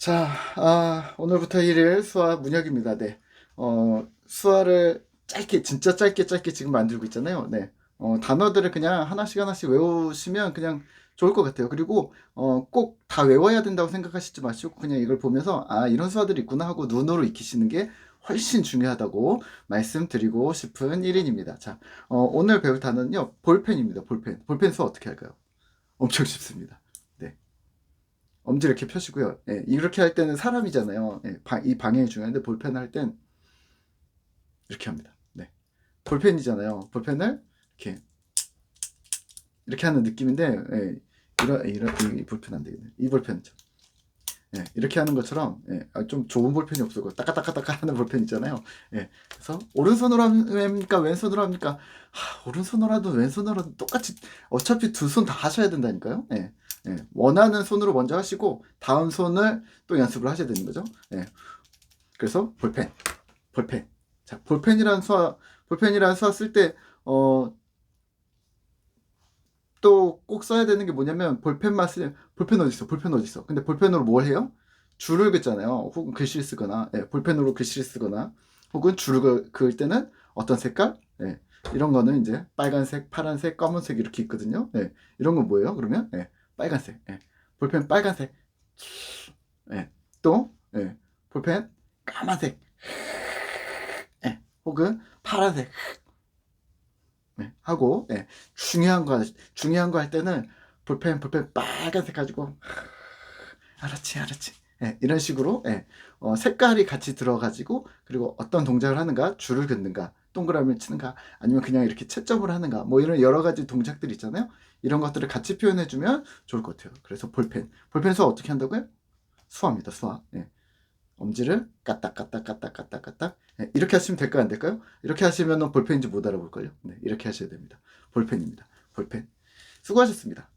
자, 아, 오늘부터 1일 수화 문혁입니다. 네. 어, 수화를 짧게, 진짜 짧게 짧게 지금 만들고 있잖아요. 네. 어, 단어들을 그냥 하나씩 하나씩 외우시면 그냥 좋을 것 같아요. 그리고, 어, 꼭 다 외워야 된다고 생각하시지 마시고, 그냥 이걸 보면서, 아, 이런 수화들이 있구나 하고 눈으로 익히시는 게 훨씬 중요하다고 말씀드리고 싶은 1인입니다. 자, 어, 오늘 배울 단어는요, 볼펜입니다. 볼펜. 볼펜 수화 어떻게 할까요? 엄청 쉽습니다. 네. 엄지 이렇게 펴시고요. 예, 이렇게 할 때는 사람이잖아요. 예, 방- 이 방향이 중요한데 볼펜 할 땐 이렇게 합니다. 네. 볼펜이잖아요. 볼펜을 이렇게 이렇게 하는 느낌인데 예, 이런 이런 이 볼펜 안 되겠네. 이 볼펜이죠. 예, 이렇게 하는 것처럼 예, 아, 좀 좋은 볼펜이 없어. 따까따까따까 하는 볼펜 있잖아요. 예, 그래서 오른손으로 합니까 왼손으로 합니까? 하, 오른손으로 하든 왼손으로 하든 똑같이 어차피 두 손 다 하셔야 된다니까요. 예. 예, 원하는 손으로 먼저 하시고 다음 손을 또 연습을 하셔야 되는 거죠. 예. 그래서 볼펜, 볼펜. 자, 볼펜이라는 수화, 볼펜이라는 수화 쓸 때, 어, 또 꼭 써야 되는 게 뭐냐면 볼펜만 쓰, 볼펜 어디 있어? 볼펜 어디 있어? 근데 볼펜으로 뭘 해요? 줄을 긋잖아요. 혹은 글씨를 쓰거나, 예, 볼펜으로 글씨를 쓰거나, 혹은 줄을 그- 그을 때는 어떤 색깔? 예, 이런 거는 이제 빨간색, 파란색, 검은색 이렇게 있거든요. 예, 이런 건 뭐예요? 그러면 예, 빨간색. 예. 볼펜 빨간색. 예. 또 예. 볼펜 까만색. 예. 혹은 파란색. 예. 하고 예. 중요한 거 중요한 거 할 때는 볼펜 볼펜 빨간색 가지고 알았지 알았지. 예. 이런 식으로 예. 어, 색깔이 같이 들어가지고 그리고 어떤 동작을 하는가 줄을 긋는가 동그라미를 치는가 아니면 그냥 이렇게 채점을 하는가 뭐 이런 여러 가지 동작들 있잖아요. 이런 것들을 같이 표현해 주면 좋을 것 같아요. 그래서 볼펜. 볼펜 수화 어떻게 한다고요? 수화입니다, 수화. 예. 엄지를 까딱, 까딱, 까딱, 까딱, 까딱. 예, 이렇게 하시면 될까요? 안 될까요? 이렇게 하시면 볼펜인지 못 알아볼걸요? 네, 이렇게 하셔야 됩니다. 볼펜입니다. 볼펜. 수고하셨습니다.